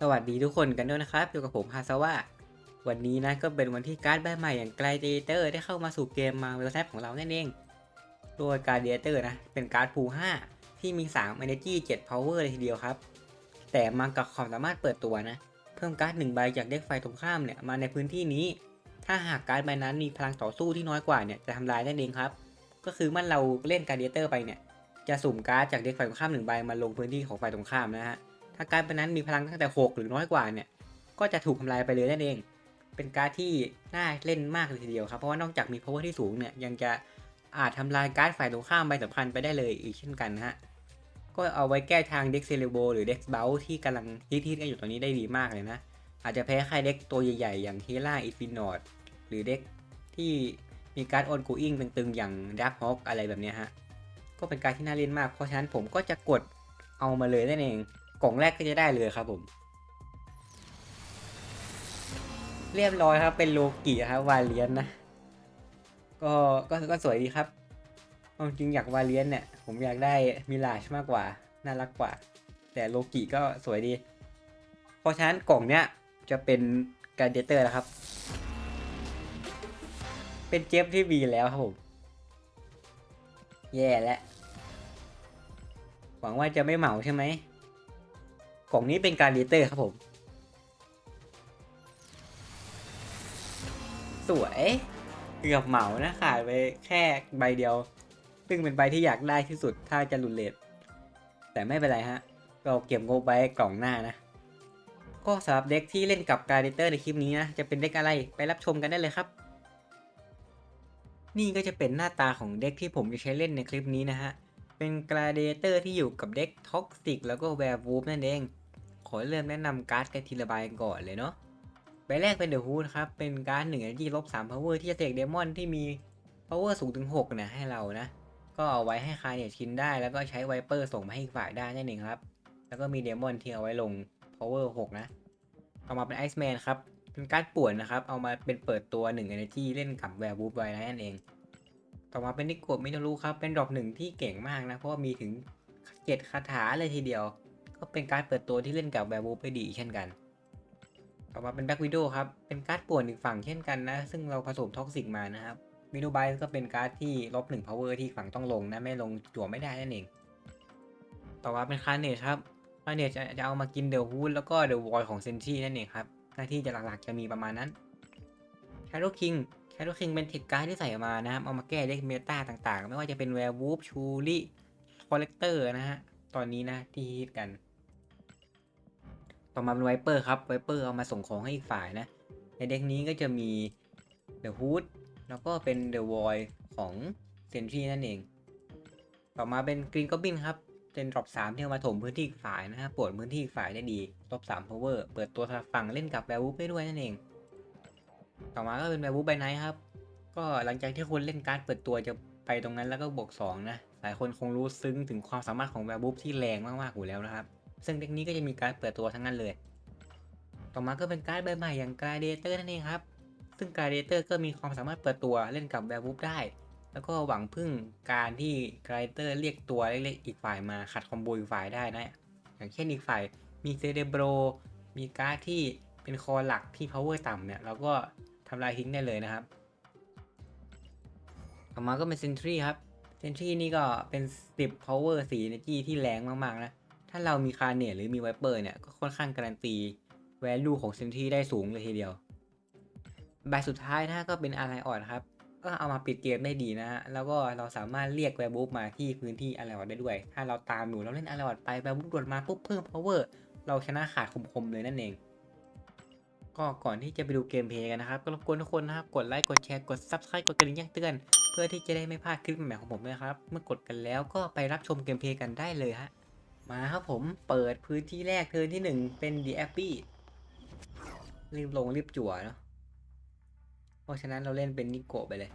สวัสดีทุกคนกันด้วยนะครับอยู่กับผมฮาซาวะวันนี้นะก็เป็นวันที่การ์ดใบใหม่อย่างไกลเดเตอร์ได้เข้ามาสู่เกมมาเวลแทปของเรานั่นเอง โดยการเดเตอร์นะ เป็นการ์ดพู5ที่มี 3 Energy 7 Power เลยทีเดียวครับ แต่มากับความสามารถเปิดตัวนะ เพิ่มการ์ดหนึ่งใบจากเด็กไฟตรงข้ามเนี่ยมาในพื้นที่นี้ ถ้าหากการ์ดใบนั้นมีพลังต่อสู้ที่น้อยกว่าเนี่ยจะทำลายนั่นเองครับ ก็คือเมื่อเราเล่นการเดเตอร์ไปเนี่ยจะสุ่มการ์ดจากเด็กไฟตรงข้ามหนึ่งใบมาลงพื้นที่ของไฟตรงข้ามนะฮะ ถ้าการ์ดใบนั้นมีพลังตั้งแต่ 6 หรือน้อยกว่าเนี่ย ก็จะถูกทำลายไปเลยนั่นเอง เป็นการ์ดที่น่าเล่นมากเลยทีเดียวครับ เพราะว่านอกจากมี power ที่สูงเนี่ย ยังจะอาจทำลายการ์ดฝ่ายตรงข้ามใบสำคัญไปได้เลยอีกเช่นกันนะฮะ ก็เอาไว้แก้ทางเด็กเซเลโบหรือเด็กเบลที่กำลังฮิตๆกันอยู่ตอนนี้ได้ดีมากเลยนะ อาจจะแพ้ใครเด็กตัวใหญ่ๆ อย่างเฮล่าอิฟินอดหรือเด็กที่มีการ์ดออนกูอิงตึงๆอย่างดักฮอกอะไรแบบนี้ฮะ ก็เป็นการที่น่าเล่นมาก เพราะฉะนั้นผมก็จะกดเอามาเลยนั่นเอง กล่องแรกก็จะได้เลยครับผม เรียบร้อยครับ เป็นโลกิครับวาเลียนนะ ก็ก็ก็สวยดีครับเอามจริงอยากวาเลียนเนี่ย ผมอยากได้มิลาชมากกว่า น่ารักกว่า แต่โลกิก็สวยดี เพราะฉะนั้นกล่องเนี้ยจะเป็นการเดเตอร์แล้วครับ เป็นเจฟที่บีแล้วครับผม แย่แล้วหวังว่าจะไม่เหมาใช่ไหม กล่องนี้เป็นการดีเตอร์ครับผม สวยเกือบเหมานะขายไปแค่ใบเดียว ซึ่งเป็นใบที่อยากได้ที่สุดถ้าจะลุดเลทแต่ไม่เป็นไรฮะ เราเก็บงบไว้กล่องหน้านะ ก็สำหรับเด็กที่เล่นกับการดีเตอร์ในคลิปนี้นะ จะเป็นเด็กอะไรไปรับชมกันได้เลยครับ นี่ก็จะเป็นหน้าตาของเด็กที่ผมจะใช้เล่นในคลิปนี้นะฮะ เป็นกราเดเตอร์ที่อยู่กับเด็กท็อกซิกแล้วก็แวร์วูฟนั่นเอง ขอเริ่มแนะนำการ์ดกันทีละใบก่อนเลยเนาะใบแรกเป็นเดอะฮูดครับ เป็นการ์ดหนึ่งที่ลบสามพาวเวอร์ที่จะเสกเดมอนที่มีพาวเวอร์สูงถึง6เนี่ยให้เรานะ ก็เอาไว้ให้คาเนี่ยชินได้ แล้วก็ใช้ไวเปอร์ส่งมาให้ฝ่ายได้นั่นเองครับ แล้วก็มีเดมอนที่เอาไว้ลง power 6นะต่อมาเป็นไอซ์แมนครับเป็นการ์ดป่วนนะครับ เอามาเป็นเปิดตัว1 energy เล่นกับแวร์วูฟไว้นั่นเอง ต่อมาเป็นนิโกะมิโนรุครับ เป็นดรอปหนึ่งที่เก่งมากนะ เพราะมีถึงเจ็ดคาถาเลยทีเดียว ก็เป็นการ์ดเปิดตัวที่เล่นกับแวร์วูไปดีเช่นกัน ต่อมาเป็นแบ็กวิดโอครับ เป็นการ์ดป่วนอีกฝั่งเช่นกันนะ ซึ่งเราผสมท็อกซิกมานะครับมิโนไบส์ก็เป็นการ์ดที่ลบหนึ่งพาวเวอร์ที่ฝั่งต้องลงนะ ไม่ลงจั่วไม่ได้นั่นเอง ต่อมาเป็นคาร์เนจครับคาร์เนจจะจะเอามากินเดอะฮูดแล้วก็เดอะวอยของเซนชี่นั่นเองครับ หน้าที่จะหลักๆจะมีประมาณนั้นชาร์โดคิงชาร์โดคิงเป็นเทคการ์ดที่ใส่มานะครับ เอามาแก้เด็กเมตาต่างๆ ไม่ว่าจะเป็นแวร์วูฟชูริคอลเลกเตอร์นะฮะ ตอนนี้นะที่ฮิตกัน ต่อมาเป็นไวเปอร์ครับไวเปอร์เอามาส่งของให้อีกฝ่ายนะ ในเด็กนี้ก็จะมีเดอะฮูดแล้วก็เป็นเดอะวอยของเซนทรีนั่นเอง ต่อมาเป็นกรีนก o บบินครับเป็นดรอปสามที่มาถมพื้นที่อีกฝ่ายนะฮะปวดพื้นที่อีกฝ่ายได้ดีลบสามพาวเวอร์เปิดตัวสลับฝั่งเล่นกับแวร์วูฟได้ด้วยนั่นเอง ต่อมาก็เป็นแวร์วูฟไบไนท์ครับ ก็หลังจากที่คนเล่นการ์ดเปิดตัวจะไปตรงนั้นแล้วก็บวก2นะ ลายคนคงรู้ซึ้งถึงความสามารถของแวร์วูฟที่แรงมากๆอยู่แล้วนะครับ ซึ่งเด็กนี้ก็จะมีการเปิดตัวทั้งนั้นเลย ต่อมาก็เป็นการ์ดใบใหม่อย่างกราเดเตอร์นั่นเองครับ ซึ่งกราเดเตอร์ก็มีความสามารถเปิดตัวเล่นกับแวร์วูฟได้ แล้วก็หวังพึ่งการที่กราเดเตอร์เรียกตัวเล็กๆอีกฝ่ายมาขัดคอมโบอีกฝ่ายได้นะ อย่างเช่นอีกฝ่ายมีเซเดโบรมีการ์ดที่เป็นคอหลักที่ power ต่ำเนี่ยเราก็ทำลายทิ้งได้เลยนะครับ ต่อมาก็เป็นเซนทรีครับ ซนทรีนี่ก็เป็น10 power 4 energy ที่แรงมากๆนะ ถ้าเรามีคาเนตหรือมีไวเปอร์เนี่ย ก็ค่อนข้างการันตี value ของเซนทรีได้สูงเลยทีเดียว ใบสุดท้ายนะก็เป็นอะไรออดครับ ก็เอามาปิดเกมได้ดีนะฮะ แล้วก็เราสามารถเรียกแวร์บูฟมาที่พื้นที่อะไรออดได้ด้วย ถ้าเราตามอยู่เราเล่นอะไรออดไปแวร์บูฟโดดมาปุ๊บเพิ่ม power เราชนะขาดคมๆเลยนั่นเอง ก็ก่อนที่จะไปดูเกมเพลย์กันนะครับ ก็รบกวนทุกคนนะครับ กดไลค์ กดแชร์ กด subscribe กดกระดิ่งแจ้งเตือน เพื่อที่จะได้ไม่พลาดคลิปใหม่ของผมนะครับ เมื่อกดกันแล้วก็ไปรับชมเกมเพลย์กันได้เลยฮะ มาครับผมเปิดพื้นที่แรกเทิร์นที่หนึ่งเป็น The a p p y รีบลงรีบจั่วเนาะ เพราะฉะนั้นเราเล่นเป็นนิโกะไปเลย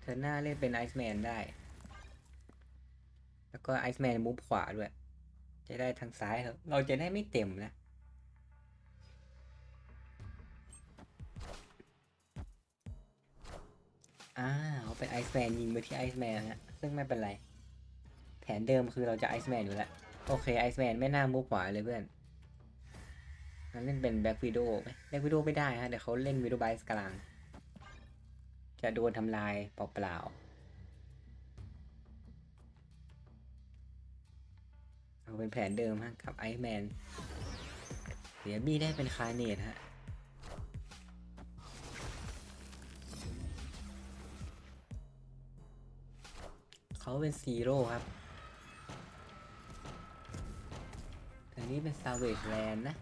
เทิร์นหน้าเล่นเป็นไอซ์แมนได้ แล้วก็ไอซ์แมนมูฟขวาด้วย จะได้ทางซ้ายครับเราจะได้ไม่เต็มนะ อ่าเขาเป็นไอซ์แมนยิงไปที่ไอซ์แมนฮะ ซึ่งไม่เป็นไร แผนเดิมคือเราจะไอซ์แมนอยู่แล้ว โอเคไอซ์แมนไม่น่ามุกขวาเลยเพื่อนงั้นเล่นเป็นแบ็กวิดโอไหมแบ็กวิดโอไม่ได้ฮะ เดี๋ยวเขาเล่นวิดโอไบส์กลาง จะโดนทำลายเปล่าๆ เอาเป็นแผนเดิมฮะ กับไอซ์แมนเดียบี้ได้เป็นคาเนตฮะ เขาเป็นซีโร่ครับอันนี้เป็นซาเวจแลนด์นะ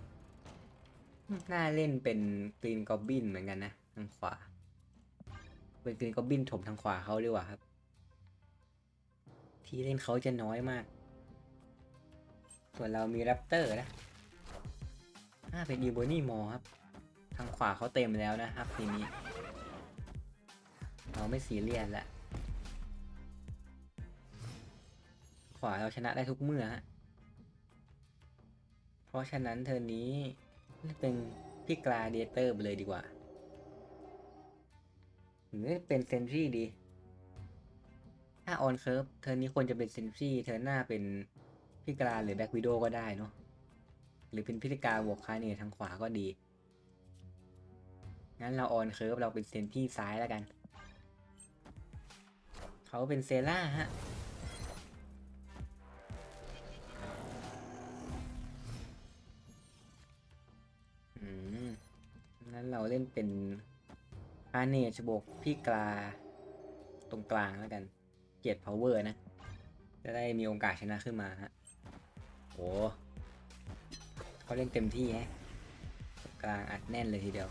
น่าเล่นเป็นกรีนกอบบินเหมือนกันนะ ทางขวา เป็นกรีนกอบบินถมทางขวาเขาดีกว่าครับ ที่เล่นเขาจะน้อยมาก ส่วนเรามีแรปเตอร์นะน่าเป็นอีโบนี่มอครับ ทางขวาเขาเต็มแล้วนะครับ ทีนี้ เราไม่ซีเรียสละ ขวาเราชนะได้ทุกเมื่อฮะเพราะฉะนั้นเทอร์นนี้เล่เป็นพี่กลาเดเตอร์ไปเลยดีกว่า หรือเป็นเซนทรีดี ถ้าออนเคิร์ฟเทอร์นี้ควรจะเป็นเซนทรีเทอร์หน้าเป็นพี่กลาหรือแบ็กวิดโอก็ได้เนาะ หรือเป็นพิธีกาบวกคาเนทางขวาก็ดี งั้นเราออนเคิร์ฟเราเป็นเซนที่ซ้ายแล้วกัน เขาเป็นเซล่าฮะ เล่นเป็นอาเนชบกพี่กลา ตรงกลางแล้วกันเกียรติพาวเวอร์นะ จะได้มีโอกาสชนะขึ้นมาฮะโหเขาเล่นเต็มที่ฮะกลางอัดแน่นเลยทีเดียว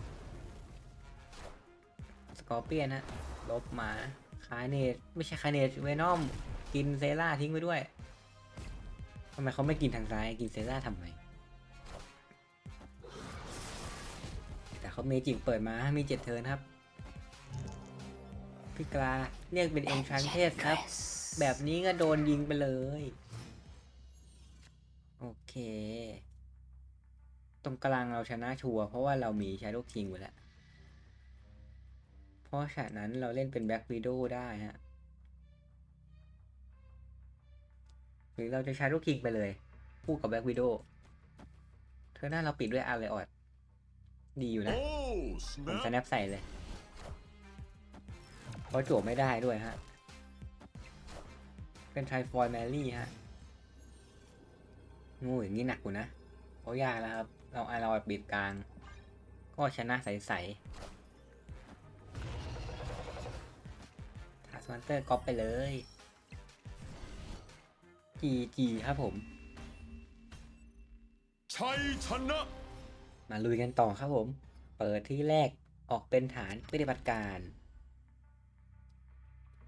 สกอร์เปียนฮะลบมาคาเนตไม่ใช่คาเนตเวนอมกินเซล่าทิ้งไปด้วยทำไมเขาไม่กินทางซ้ายกินเซล่าทำไม เขาเมจิกเปิดมามีเจ็ดเทิร์นครับ พี่กลาเรียกเป็นเอนชันเทสครับ แบบนี้ก็โดนยิงไปเลย โอเค ตรงกลางเราชนะชัวร์เพราะว่าเรามีชา d ด w คิงไว้แล้ว เพราะฉะนั้นเราเล่นเป็นแบ็กวีโดได้ฮะหรือเราจะใช้ลูกคิงไปเลย คู่กับแบ็กวีโดเธอหน้าเราปิดด้วยอาร์เลยออด ดีอยู่นะ Oh, ผม snap. สแนปใส่เลย เพราะจวบไม่ได้ด้วยฮะ เป็นไทฟอยแมรี่ฮะงูอย่างนี้หนักอยู่นะเพราะยากแล้วครับ เราอาเราปิดกลาง ก็ชนะใสๆทาสวันเตอร์ก๊อปไปเลยจีจีครับผม ชัยชนะ มาลุยกันต่อครับผม เปิดที่แรกออกเป็นฐานปฏิบัติการ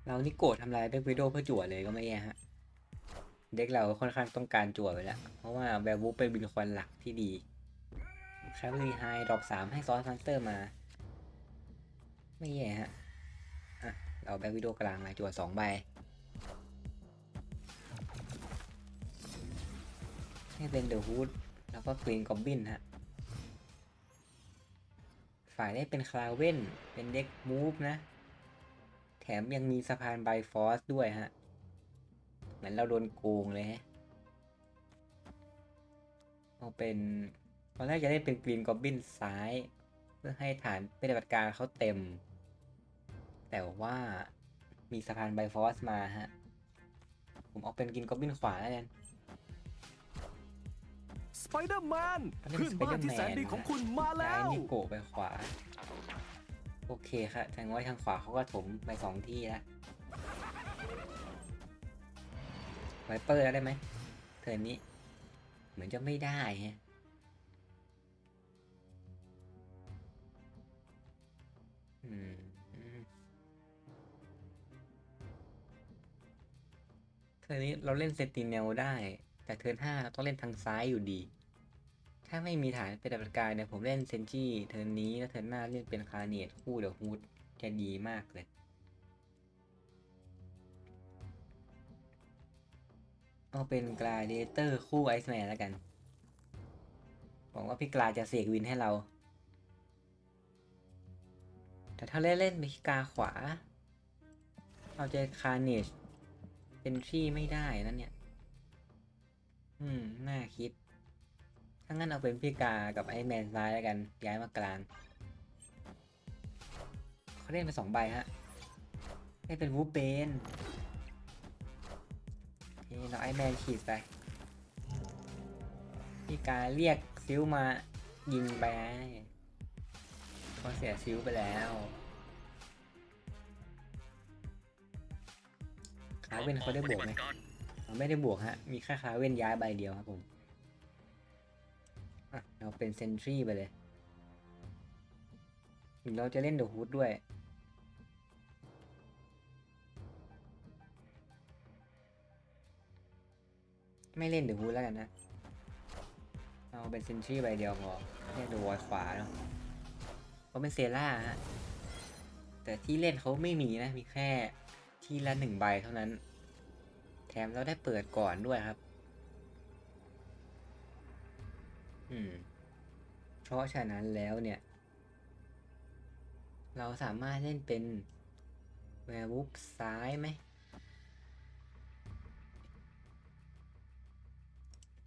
เรานี่โกรธทำลายเบควิดโดเพื่อจั่วเลยก็ไม่แย่ฮะ เด็กเราค่อนข้างต้องการจั่วไปแล้ว เพราะว่าแวร์วูเป็นบินควันหลักที่ดีแคลรีไฮดรอปสามให้ซอสฟันเตอร์มา ไม่แย่ฮะอะเราแบ็กวิดีโอกลางมาจั่วสองใบให้เป็นเดอะฮูดแล้วก็กรีนกอบบินฮะ ฝ่ายได้เป็นคลาเว่น เป็นเด็กมูฟนะ แถมยังมีสะพานไบฟอสด้วยฮะ เหมือนเราโดนโกงเลยฮะเอาเป็นตอนแรกจะได้เป็นกรีนกอบบินซ้าย เพื่อให้ฐานปฏิบัติการเขาเต็ม แต่ว่ามีสะพานไบฟอสมาฮะ ผมเอาเป็นกรีนกอบบินขวาแล้วกัน สไปเดอร์แมนอันนี้เพื่อนบ้านที่แสนดีของคุณมาแล้ย้ายวนิโกะไปขวา โอเคครับแสดงว่าทางขวาเขาก็ถมไปสองที่แล้วไวเปอร์แล้วได้ไหมเทิร์นนี้ เหมือนจะไม่ได้ฮะอืมอืมเทิร์นนี้เราเล่นเซติเนลได้ แต่เทิร์นห้าเราต้องเล่นทางซ้ายอยู่ดี ถ้าไม่มีฐานเป็นปฏิบัติการเนี่ยผมเล่นเซนจี้เทิร์นนี้แล้วเทิร์นหน้าเล่นเป็นคาเนตคู่เดอะฮูดจะดีมากเลยเอาเป็นกลาเดเตอร์คู่ไอซ์แมนแล้วกันหวังว่าพี่กลาจะเสกวินให้เรา แต่ถ้าเล่นเล่นเมกาขวา เราจะคาร์เนชเป็นที่ไม่ได้นั่นเนี่ย อืม น่าคิด ถ้างั้นเอาเป็นพี่กากับไอแมนซ้ายแล้วกัน ย้ายมากลาง เขาเล่นไปสองใบฮะ ให้เป็นวูเบนโอเคเราไอแมนขีดไป พี่กาเรียกซิลมายิงไปเขาเสียซิลไปแล้วขาเว่นเขาได้บวกไหม ไม่ได้บวกฮะ มีแค่คาเว่นย้ายใบเดียวครับผมเราเป็นเซนทรีไปเลย เราจะเล่นเดอะฮูดด้วย ไม่เล่นเดอะฮูดแล้วกันนะ เอาเป็นเซนทรีใบเดียวพอเล่นเดอะวอยขวาเนาะเพราเป็นเซล่าฮะ แต่ที่เล่นเขาไม่มีนะ มีแค่ที่ละหนึ่งใบเท่านั้น แถมเราได้เปิดก่อนด้วยครับ อืม เพราะฉะนั้นแล้วเนี่ย เราสามารถเล่นเป็นแวร์วูฟซ้ายไหม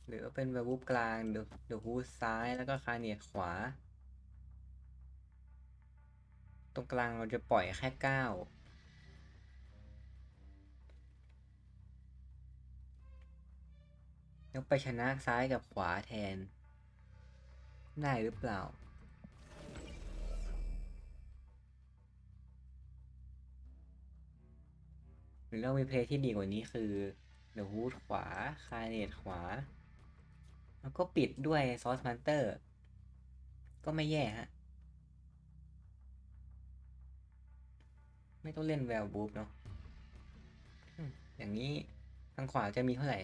หรือว่าเป็นแวร์วูฟกลางเดอะเดอะฮูซ้ายแล้วก็คาเนียดขวา ตรงกลางเราจะปล่อยแค่เก้า แล้วไปชนะซ้ายกับขวาแทน ได้หรือเปล่า หรือเรามีเพลย์ที่ดีกว่านี้คือเดอะฮูดขวา คาเนตขวา แล้วก็ปิดด้วยซอสมันเตอร์ ก็ไม่แย่ฮะ ไม่ต้องเล่นแวลบูฟเนาะอืมอย่างนี้ทางขวาจะมีเท่าไหร่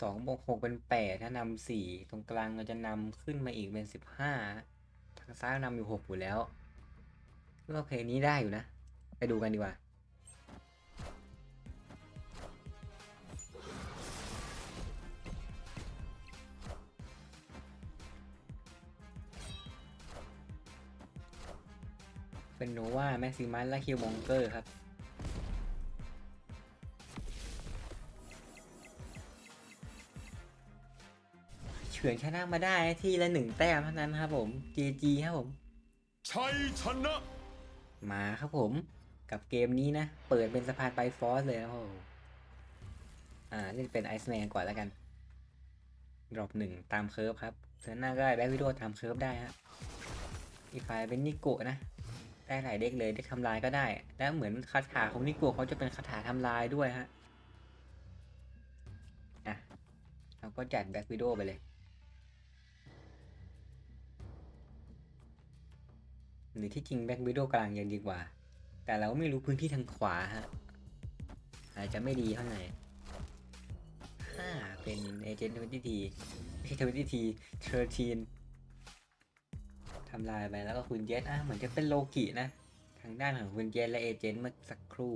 สองบวกหกเป็นแปดถ้านำสี่ตรงกลางเราจะนำขึ้นมาอีกเป็นสิบห้าทางซ้ายนำอยู่หกอยู่แล้วก็เพลงนี้ได้อยู่นะ ไปดูกันดีกว่าเป็นโนวาแม็กซิมัสและคิวมองเกอร์ครับ ฉือนชนะมาได้ที่ละหนึ่งแต้มเท่านั้นครับผม GG ครับผม ชัยชนะ มาครับผม กับเกมนี้นะ เปิดเป็นสะพานไปฟอสเลยนะโอ้โหอ่าเล่นเป็นไอซ์แมนก่อนแล้วกันดรอปหนึ่งตามเคิร์ฟครับเทิร์นหน้าก็ได้แบ็ควิดโอตามเคิร์ฟได้ฮะอีกฝ่ายเป็นนิโกะนะ ได้หลายเด็กเลยเด็กทำลายก็ได้ แล้วเหมือนคาถาของนิโกะเขาจะเป็นคาถาทำลายด้วยฮะอะเราก็จัดแบ็ควิดโอไปเลย หรือที่จริงแบ็ควิดโอกลางยังดีกว่า แต่เราไม่รู้พื้นที่ทางขวาฮะ อาจจะไม่ดีเท่าไหร่ห้าเป็นเอเจนต์ทวินตี้ทีไม่ใช่ทวินตี้ทีเทอร์ทีนทำลายไปแล้วก็คุณเจสอะเหมือนจะเป็นโลกินะ ทางด้านของคุณเจสและเอเจนต์เมื่อสักครู่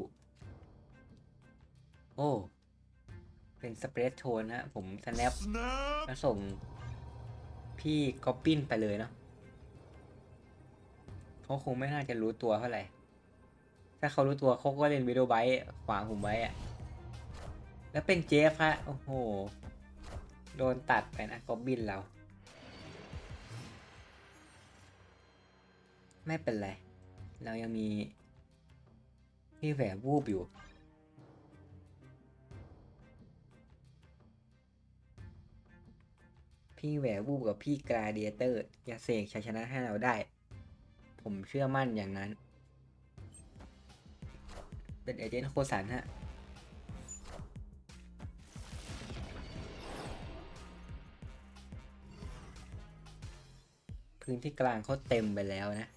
โอ้ เป็นสเปรดโทนฮะ ผมสแนปสแนปแล้วส่งพี่ก๊อปปิ้นไปเลยเนาะ เขาคงไม่น่าจะรู้ตัวเท่าไหร่ ถ้าเขารู้ตัวเขาก็เล่นวิดีโอไบต์ขวางผมไว้อะแล้วเป็นเจฟฮะ โอ้โห โดนตัดไปนะก๊อบบินเรา ไม่เป็นไร เรายังมีพี่แหวบวูบอยู่พี่แหววูบกับพี่กราเดียเตอร์จะเสกชัยชนะให้เราได้ ผมเชื่อมั่นอย่างนั้น เป็นเอเจนต์โคสันฮะพื้นที่กลางเขาเต็มไปแล้วนะ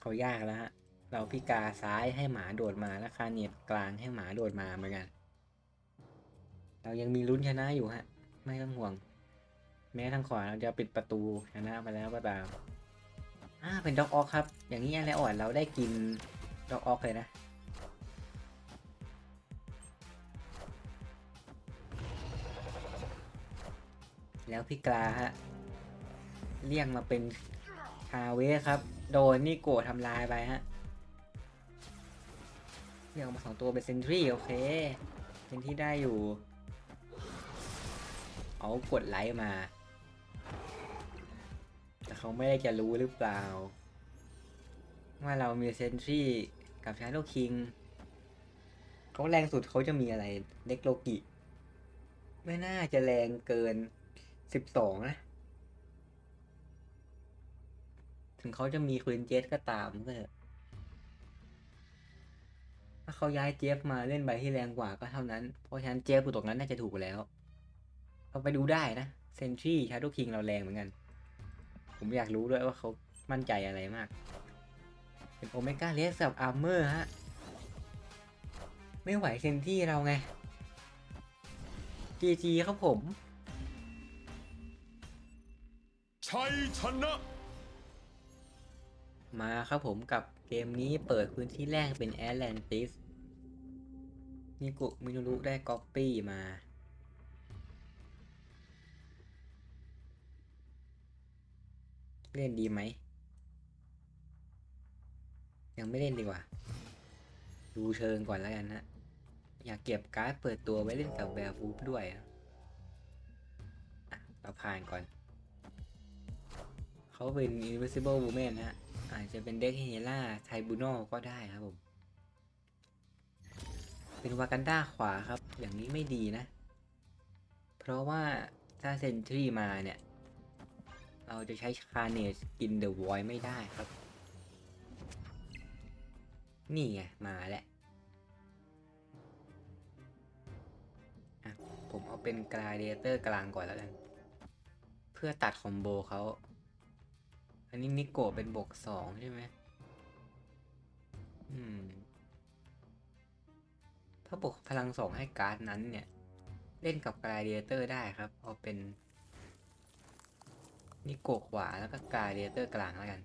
เขายากแล้วฮะ เราพิกาซ้ายให้หมาโดดมาแล้วคาเนียบกลางให้หมาโดดมาเหมือนกัน เรายังมีลุ้นชนะอยู่ฮะ ไม่ต้องห่วง แม้ทางขวาเราจะปิดประตูชนะไปแล้วก็ตาม อ่าเป็นด็อกออกครับ อย่างนี้อะไรอ่อนเราได้กินด็อกออกเลยนะแล้วพี่กลาฮะเรียกมาเป็นคาเวสครับ โดนนี่โกะทำลายไปฮะเรียกออกมาสองตัวเป็นเซนทรีโอเคเซนที่ได้อยู่ เอากดไลค์มา เขาไม่ได้จะรู้หรือเปล่า ว่าเรามีเซนทรีกับชาโดคิงเขาแรงสุดเขาจะมีอะไรเด็กโลกิ ไม่น่าจะแรงเกินสิบสองนะ ถึงเขาจะมีควินเจสก็ตามก็เถอะถ้าเขาย้ายเจฟมาเล่นใบที่แรงกว่าก็เท่านั้น เพราะฉะนั้นเจฟอยู่ตรงนั้นน่าจะถูกแล้ว เราไปดูได้นะ เซนทรีชาโดคิงเราแรงเหมือนกัน ผมอยากรู้ด้วยว่าเขามั่นใจอะไรมาก เป็นโอเมก้าเลสกับอาร์เมอร์ฮะ ไม่ไหวเซนที่เราไง GG ครับผม ชัยชนะ มาครับผมกับเกมนี้เปิดพื้นที่แรกเป็นแอตแลนติสนิกุมินุรุได้ก๊อปปี้มา เล่นดีไหม ยังไม่เล่นดีกว่า ดูเชิงก่อนแล้วกันนะ อยากเก็บการ์ดเปิดตัวไว้เล่นกับแวร์ฟูฟด้วยอะเราผ่านก่อน เขาเป็น Invisible Woman นะฮะอาจจะเป็นเด็กเฮล่าไทบูโนก็ได้ครับผม เป็นวากันด้าขวาครับ อย่างนี้ไม่ดีนะ เพราะว่าถ้าเซนทรีมาเนี่ย เราจะใช้คาเนสกินเดอะวอยไม่ได้ครับ นี่ไง มาแล้วอะผมเอาเป็นกราเดเตอร์กลางก่อนแล้วกัน เพื่อตัดคอมโบเขา อันนี้นิโกะเป็นบวกสองใช่ไหมอืม ถ้าบวกพลังสองให้การ์ดนั้นเนี่ย เล่นกับกราเดเตอร์ได้ครับ เอาเป็น นิโกะขวาแล้วก็กราเดียเตอร์กลางแล้วกัน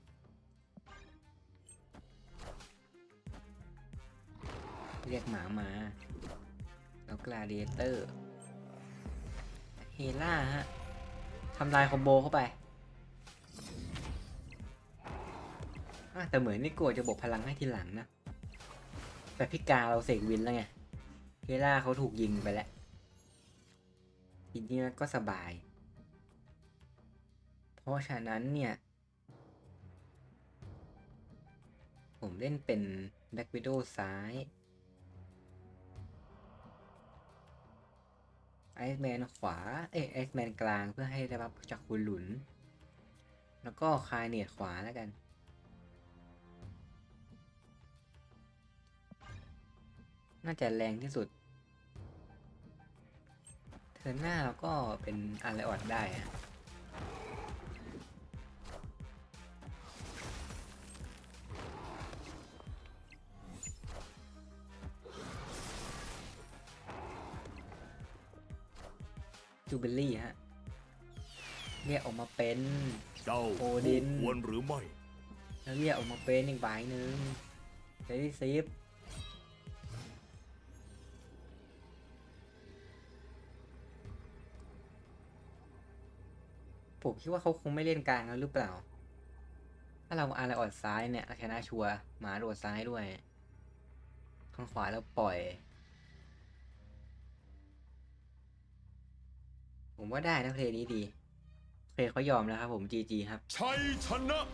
เรียกหมามา แล้วกราเดียเตอร์เฮล่าฮะทำลายคอมโบเข้าไปแต่เหมือนนิโกะจะบวกพลังให้ทีหลังนะ แต่พิกาเราเสกวินแล้วไง เฮล่าเขาถูกยิงไปแล้วทีนี้ก็สบาย ราะฉะนั้นเนี่ย ผมเล่นเป็นแบ็กวิดโอซ้าย ไอซ์แมนขวา เอ้ไอซ์แมนกลางเพื่อให้ได้รับจากคุณหลุน แล้วก็คายเนียดขวาแล้วกันน่าจะแรงที่สุด เทิร์นหน้าเราก็เป็นอะไรออดได้อะ จูเบลลี่ฮะเรียกออกมาเป็นเจ้าโอดินควรหรือไม่ แล้วเรียกออกมาเป็นอีกใบหนึ่งเจดี้ซิฟผมคิดว่าเขาคงไม่เล่นกลางแล้วหรือเปล่า ถ้าเราอะไรออดซ้ายเนี่ยชนะชัวร์หมาโดดซ้ายด้วย ข้างขวาแล้วปล่อย ผมว่าได้นะเพลงนี้ดี เพลงเขายอมแล้วครับผม GG ครับ ชัยชนะ